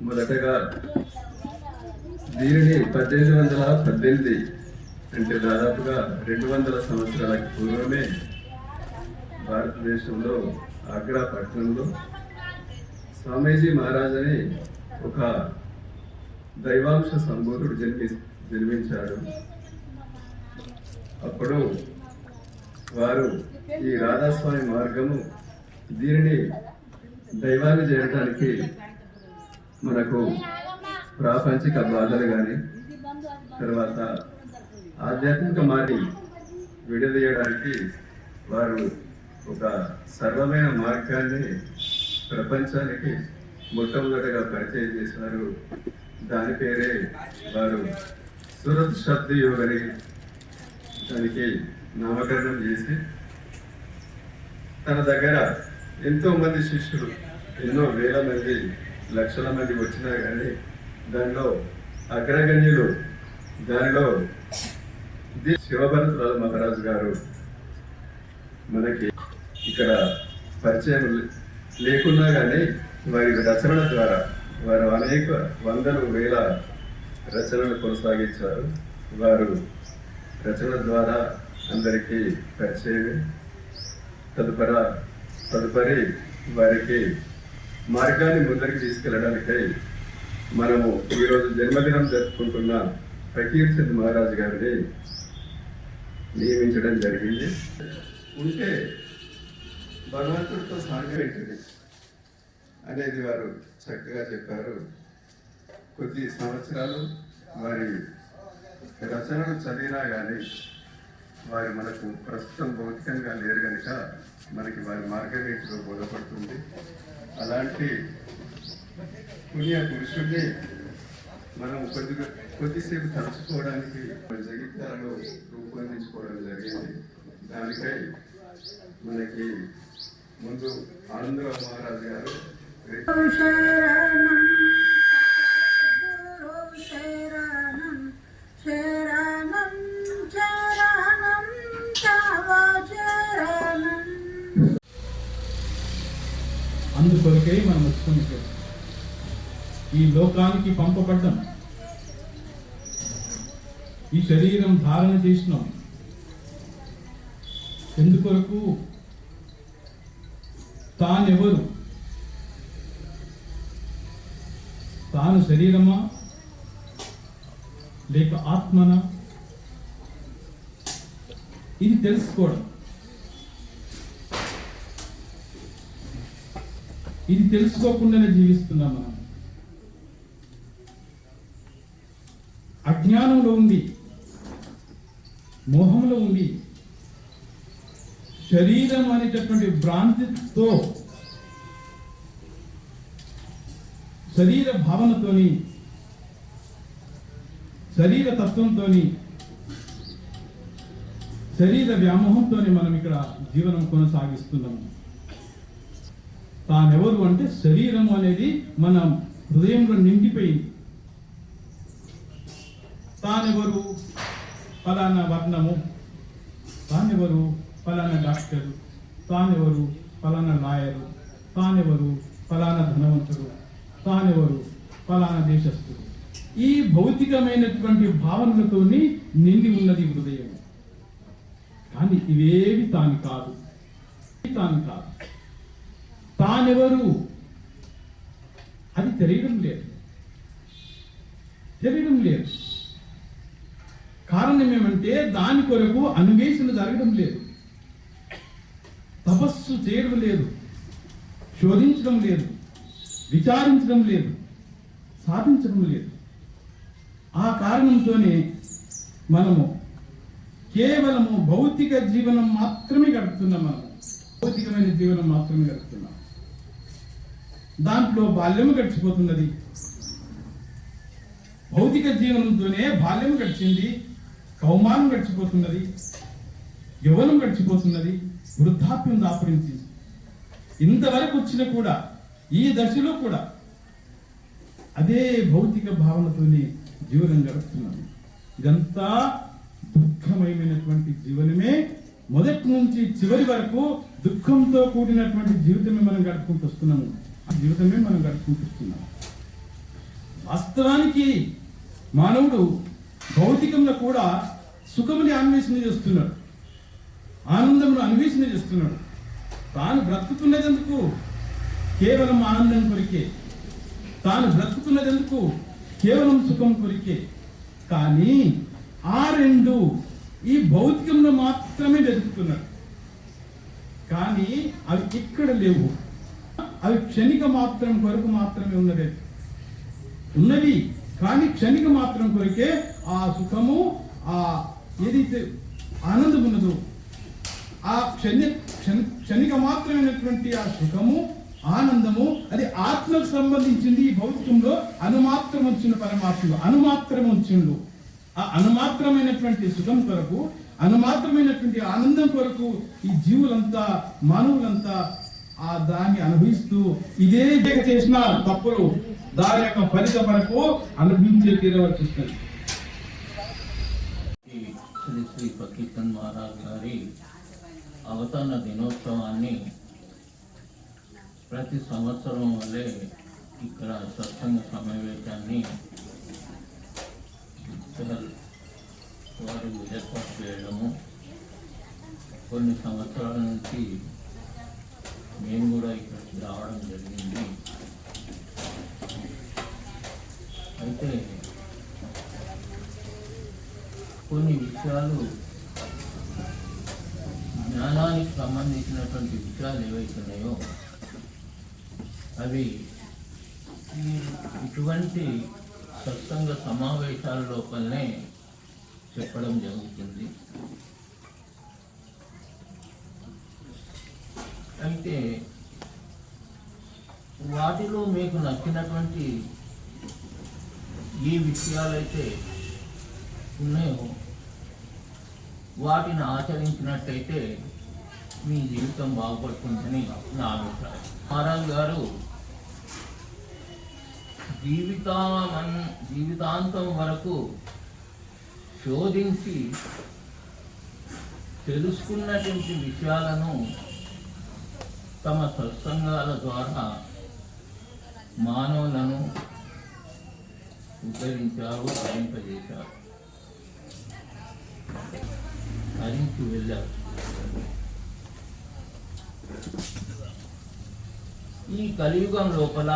మొదటగా దీనిని పద్దెనిమిది వందల పద్దెనిమిది అంటే దాదాపుగా రెండు వందల సంవత్సరాలకు పూర్వమే భారతదేశంలో ఆగ్రా పట్టణంలో స్వామీజీ మహారాజ్ అని ఒక దైవాంశ సంబోధుడు జన్మి జన్మించాడు. అప్పుడు వారు ఈ రాధాస్వామి మార్గము దీనిని దైవాన్ని చేరడానికి మనకు ప్రాపంచిక బాధలు కానీ తర్వాత ఆధ్యాత్మిక మార్గం విడదీయడానికి వారు ఒక సర్వమైన మార్గాన్ని ప్రపంచానికి మొట్టమొదటగా పరిచయం చేశారు. దాని పేరే వారు సురత్ శబ్ద యోగని దానికి నామకరణం చేసి తన దగ్గర ఎంతోమంది శిష్యులు ఎన్నో వేల మంది లక్షల మంది వచ్చినా కానీ దానిలో అగ్రగణ్యులు దానిలో ది శివభరతరాజ మహారాజు గారు మనకి ఇక్కడ పరిచయం లేకున్నా కానీ వారి రచనల ద్వారా వారు అనేక వందలు వేల రచనలు కొనసాగించారు. వారు రచన ద్వారా అందరికీ పరిచయమే. తదుపరి తదుపరి వారికి మార్గాన్ని ముందరికి తీసుకెళ్ళడానికై మనము ఈరోజు జన్మదినం జరుపుకుంటున్న ఫకీర్ చంద్ మహారాజ్ గారిని నియమించడం జరిగింది. ఉంటే భగవంతుడితో సాంగం అనేది వారు చక్కగా చెప్పారు. కొద్ది సంవత్సరాలు వారి రచనలు చదివినా కానీ వారు మనకు ప్రస్తుతం భౌతికంగా లేరు కనుక మనకి వారి మార్గరేఖలో బోధపడుతుంది. అలాంటి పుణ్య పురుషుల్ని మనం కొద్దిగా కొద్దిసేపు తలుచుకోవడానికి మన జగిత్యాలలో రూపొందించుకోవడం జరిగింది. దానికై మనకి ముందు ఆనందరావు మహారాజు గారు శరణం శరణం అందుకొరకే మనం వచ్చుకుని ఈ లోకానికి పంపబడ్డం. ఈ శరీరం ధారణ చేసినాం. ఎందుకొరకు? తానెవరు? తాను శరీరమా? లేక ఆత్మనా? ఇది తెలుసుకోవడం. ఇది తెలుసుకోకుండానే జీవిస్తున్నాం మనం. అజ్ఞానంలో ఉంది మోహంలో ఉంది శరీరం అనేటటువంటి భ్రాంతితో శరీర భావనతోని శరీర తత్వంతోని శరీర వ్యామోహంతోని మనం ఇక్కడ జీవనం కొనసాగిస్తున్నాము తానెవరు అంటే శరీరం అనేది మన హృదయంలో నిండిపోయింది. తానెవరు? ఫలానా వర్ణము. తానెవరు? ఫలానా డాక్టరు. తానెవరు? ఫలానా లాయరు. తానెవరు? ఫలానా ధనవంతుడు. తానెవరు? ఫలానా దేశస్థుడు. ఈ భౌతికమైనటువంటి భావనలతోని నిండి ఉన్నది హృదయం. కానీ ఇవేవి తాను కాదు. తాను కాదు. తానెవరు? అది తెలియడం లేదు. తెలియడం లేదు. కారణం ఏమంటే దాని కొరకు అన్వేషణ జరగడం లేదు. తపస్సు చేయడం లేదు. శోధించడం లేదు. విచారించడం లేదు. సాధించడం లేదు. ఆ కారణంతోనే మనము కేవలము భౌతిక జీవనం మాత్రమే గడుపుతున్నాం మనం. భౌతికమైన జీవనం మాత్రమే గడుపుతున్నాం. దాంట్లో బాల్యము గడిచిపోతున్నది. భౌతిక జీవనంతోనే బాల్యం గడిచింది కౌమానం గడిచిపోతున్నది యవనం గడిచిపోతున్నది వృద్ధాప్యం దాపురించింది ఇంతవరకు వచ్చిన కూడా ఈ దశలో కూడా అదే భౌతిక భావనతోనే జీవనం గడుపుతున్నాను ఇదంతా దుఃఖమయమైనటువంటి జీవనమే. మొదటి నుంచి చివరి వరకు దుఃఖంతో కూడినటువంటి జీవితమే మనం గడుపుకుంటూ వస్తున్నాము. ఆ జీవితమే మనం గడుపుకుంటూ వాస్తవానికి మానవుడు భౌతికంలో కూడా సుఖముని అన్వేషణ చేస్తున్నాడు. ఆనందమును అన్వేషణ చేస్తున్నాడు. తాను బ్రతుకుతున్నది ఎందుకు కేవలం ఆనందం కొరికే. తాను బ్రతుకుతున్నది ఎందుకు కేవలం సుఖం కొరికే. కానీ ఆ రెండు ఈ భౌతికంలో మాత్రమే వెతుకుతున్నాడు కానీ అవి ఇక్కడ లేవు? అవి క్షణిక మాత్రం కొరకు మాత్రమే ఉన్నది. ఉన్నవి కానీ క్షణిక మాత్రం కొరికే ఆ సుఖము ఆ ఏదైతే ఆనందం ఉన్నదో ఆ క్షణి క్షణ- క్షణిక మాత్రమైనటువంటి ఆ సుఖము ఆనందము అది ఆత్మకు సంబంధించింది ఈ భౌతికంలో అనుమాత్రం వచ్చిన పరమాత్మలో అనుమాత్రం వచ్చిండు ఆ అనుమాత్రమైనటువంటి సుఖం కొరకు అనుమాత్రమైనటువంటి ఆనందం కొరకు ఈ జీవులంతా మానవులంతా ఆ దాన్ని అనుభవిస్తూ ఇదే చేసిన తప్పులు దాని యొక్క ఫలిత మనకు అనుభవించే తీరవలసి వస్తుంది శ్రీ శ్రీ పకీర్తన్ మహారాజ్ గారి అవతరణ దినోత్సవాన్ని ప్రతి సంవత్సరం వల్లే ఇక్కడ సత్సంగ సమావేశాన్ని వారు ఏర్పాటు చేయడము. కొన్ని సంవత్సరాల నుంచి మేము కూడా ఇక్కడికి రావడం జరిగింది. అయితే కొన్ని విషయాలు జ్ఞానానికి సంబంధించినటువంటి విషయాలు ఏవైతున్నాయో అవి ఇటువంటి సత్సంగ సమావేశాల లోపలనే చెప్పడం జరుగుతుంది. అయితే వాటిలో మీకు నచ్చినటువంటి ఏ విషయాలైతే ఉన్నాయో వాటిని ఆచరించినట్టయితే మీ జీవితం బాగుపడుతుందని నా అభిప్రాయం. మహారాజ్ గారు జీవితామన్ జీవితాంతం వరకు శోధించి తెలుసుకున్నటువంటి విషయాలను తమ సత్సంగాల ద్వారా మానవులను ఉద్ధరించారు హరింపజేశారు హరించి వెళ్ళారు. ఈ కలియుగం లోపల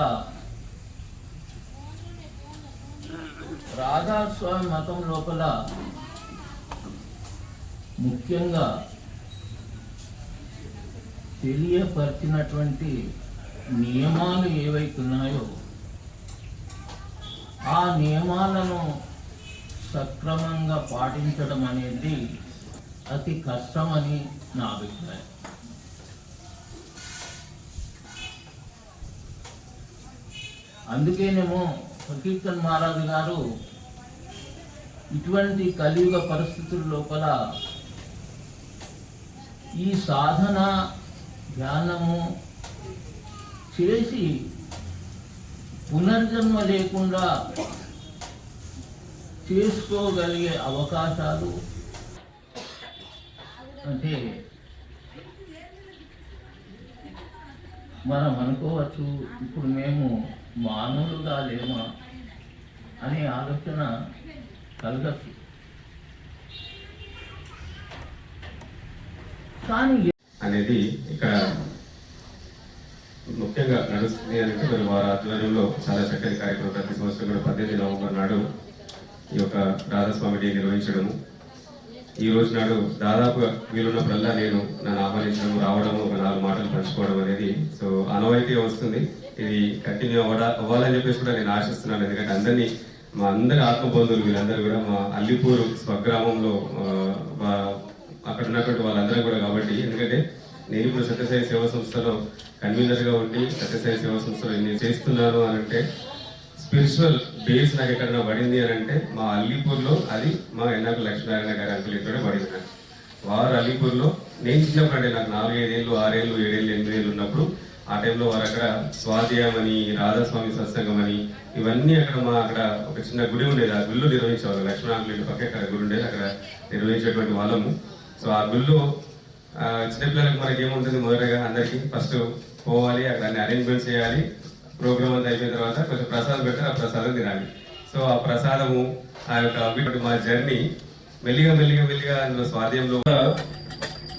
రాధాస్వామి మతం లోపల ముఖ్యంగా తెలియపరిచినటువంటి నియమాలు ఏవైతున్నాయో ఆ నియమాలను సక్రమంగా పాటించడం అనేది అతి కష్టమని నా అభిప్రాయం. అందుకేనేమో ఫకీర్తన్ మహారాజు గారు ఇటువంటి కలియుగ పరిస్థితుల లోపల ఈ సాధన ధ్యానము చేసి పునర్జన్మ లేకుండా చేసుకోగలిగే అవకాశాలు అంటే మనం అనుకోవచ్చు ఇప్పుడు మేము మానవులుగా లేమా అనే ఆలోచన కలగచ్చు. కానీ అనేది ఇక్కడ ముఖ్యంగా నడుస్తుంది అని అంటే మరి వారి ఆధ్వర్యంలో చాలా చక్కని కార్యక్రమం ప్రతి సంవత్సరం కూడా పద్దెనిమిది నవంబర్ నాడు ఈ యొక్క రాధాస్వామి డే నిర్వహించడము. ఈ రోజు నాడు దాదాపుగా వీలున్నప్పుడల్లా నేను నన్ను ఆహ్వానించడం రావడము ఒక నాలుగు మాటలు పంచుకోవడం అనేది. సో ఆనవాయితీగా వస్తుంది. ఇది కంటిన్యూ అవ్వడా అవ్వాలని చెప్పేసి కూడా నేను ఆశిస్తున్నాను. ఎందుకంటే అందరినీ మా అందరి ఆత్మబంధువులు వీళ్ళందరూ కూడా మా అల్లిపూరు స్వగ్రామంలో అక్కడ ఉన్నటువంటి వాళ్ళందరూ కూడా కాబట్టి ఎందుకంటే నేను సత్యసాయి సేవా సంస్థలో కన్వీనర్గా ఉండి సత్యసాయి సేవా సంస్థలో నేను చేస్తున్నాను అని అంటే స్పిరిచువల్ బేస్ నాకు ఎక్కడైనా పడింది అని అంటే మా అల్లీపూర్లో అది మా ఎన్నాకు లక్ష్మీనారాయణ గారి అంకుల్ ఇక్కడే పడింది. నాకు వారు అలీపూర్లో నేను చిన్నప్పుడు అంటే నాకు నాలుగైదేళ్ళు ఆరేళ్ళు ఏడేళ్ళు ఎనిమిదేళ్ళు ఉన్నప్పుడు ఆ టైంలో వారు అక్కడ స్వాధ్యాయం అని రాధాస్వామి సత్సంగం అని ఇవన్నీ అక్కడ మా అక్కడ ఒక చిన్న గుడి ఉండేది. ఆ గుళ్ళు నిర్వహించేవారు. లక్ష్మణ పక్క అక్కడ గుడి ఉండేది. అక్కడ నిర్వహించేటువంటి వాళ్ళము. సో ఆ గుళ్ళు చిన్నపిల్లలకు మనకి ఏముంటుంది? మొదటగా అందరికి ఫస్ట్ పోవాలి అక్కడ అన్ని అరేంజ్మెంట్స్ చేయాలి. ప్రోగ్రామ్ అంతా అయిపోయిన తర్వాత కొంచెం ప్రసాదం పెడితే ఆ ప్రసాదం తినాలి. సో ఆ ప్రసాదము ఆ యొక్క మా జర్నీ మెల్లిగా మెల్లిగా మెల్లిగా అందులో స్వాధ్యంలో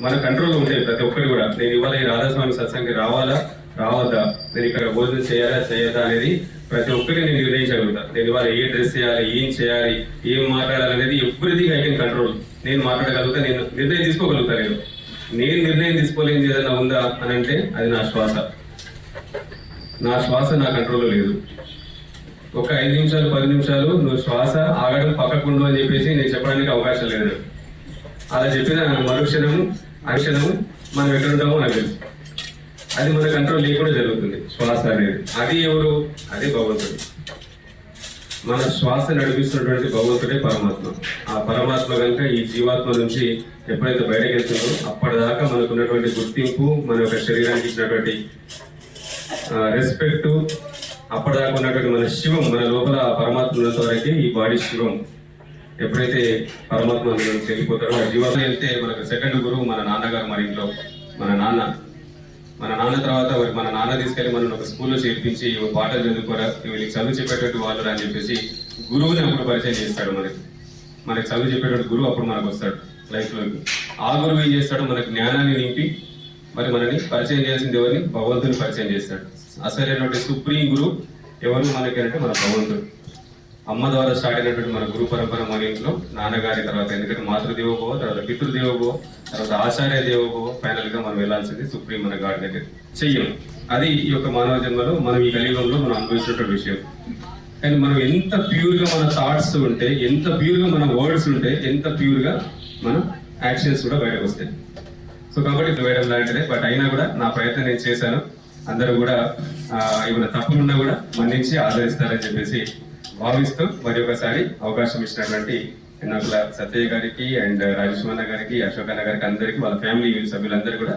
మన కంట్రోల్లో ఉండేది ప్రతి ఒక్కరు కూడా. నేను ఇవాళ ఈ రాధాస్వామి సత్సంగి రావాలా? రావద్దా? నేను ఇక్కడ భోజనం చేయాలా చేయదా అనేది ప్రతి ఒక్కటి నేను నిర్ణయించగలుగుతా. నేను ఇవాళ ఏ డ్రెస్ చేయాలి ఏం చేయాలి ఏం మాట్లాడాలి అనేది ఎవ్రీథింగ్ ఐ కెన్ కంట్రోల్ నేను మాట్లాడగలుగుతా నేను నిర్ణయం తీసుకోగలుగుతా నేను. నేను నిర్ణయం తీసుకోలేని ఏదైనా ఉందా అని అంటే అది నా శ్వాస. నా శ్వాస నా కంట్రోల్లో లేదు. ఒక ఐదు నిమిషాలు పది నిమిషాలు నువ్వు శ్వాస ఆగడం పక్కకుండు అని చెప్పేసి నేను చెప్పడానికి అవకాశం లేదు. అలా చెప్పిన మరుక్షణము అక్షణము మనం ఎక్కడ ఉంటామో నాకు తెలుసు. అది మన కంట్రోల్ లేకుండా జరుగుతుంది. శ్వాస అనేది. అది ఎవరు? అదే భగవంతుడు. మన శ్వాస నడిపిస్తున్నటువంటి భగవంతుడే పరమాత్మ. ఆ పరమాత్మ కనుక ఈ జీవాత్మ నుంచి ఎప్పుడైతే బయటకు వెళ్తుందో అప్పటిదాకా మనకు ఉన్నటువంటి గుర్తింపు మన యొక్క శరీరానికి ఇచ్చినటువంటి రెస్పెక్ట్ అప్పటిదాకా ఉన్నటువంటి మన శివం మన లోపల పరమాత్మ ఉన్నంతవరకు ఈ బాడీ శివం. ఎప్పుడైతే పరమాత్మ అందులో వెళ్ళిపోతారో ఆ జీవాత్మ వెళ్తే మనకు సెకండ్ గురువు మన నాన్నగారు మన ఇంట్లో మన నాన్న. మన నాన్న తర్వాత మరి మన నాన్న తీసుకెళ్ళి మనం ఒక స్కూల్లో చేర్పించి పాటలు చదువుకోరా వీళ్ళకి చదువు చెప్పేటట్టు వాళ్ళు అని చెప్పేసి గురువుని అప్పుడు పరిచయం చేస్తాడు మనకి. మనకి చదువు చెప్పేటట్టు గురువు అప్పుడు మనకు వస్తాడు లైఫ్లో ఆ గురువు ఏం చేస్తాడు? మనకు జ్ఞానాన్ని నింపి మరి మనని పరిచయం చేయాల్సింది ఎవరిని? భగవంతుని పరిచయం చేస్తాడు. అసలైనటువంటి సుప్రీం గురువు ఎవరు మనకి అంటే మన భగవంతుడు. అమ్మ ద్వారా స్టార్ట్ అయినటువంటి మన గురు పరంపర మన ఇంట్లో నాన్నగారి తర్వాత ఎందుకంటే మాతృదేవోభవ తర్వాత పితృదేవోభవ తర్వాత ఆచార్య దేవోభవ ఫైనల్గా మనం వెళ్ళాల్సింది సుప్రీం మన గాడి దగ్గర. చెయ్యం. అది ఈ యొక్క మానవ జన్మలో మనం ఈ కలియుగంలో మనం అనుభవిస్తున్నటువంటి విషయం. కానీ మనం ఎంత ప్యూర్గా మన థాట్స్ ఉంటే ఎంత ప్యూర్గా మన వర్డ్స్ ఉంటే ఎంత ప్యూర్గా మన యాక్షన్స్ కూడా బయటకు వస్తాయి. సో కాబట్టి వేయడం లాంటిదే బట్ అయినా కూడా నా ప్రయత్నం నేను చేశాను. అందరూ కూడా ఏమైనా తప్పులున్నా కూడా మన్నించి ఆదరిస్తారని చెప్పేసి భావిస్తూ మరి ఒకసారి అవకాశం ఇచ్చినటువంటి ఎన్నోకుల సత్యయ్య గారికి అండ్ రాజేశ్వరన్న గారికి అశోక్ అన్న గారికి అందరికీ వాళ్ళ ఫ్యామిలీ సభ్యులందరూ కూడా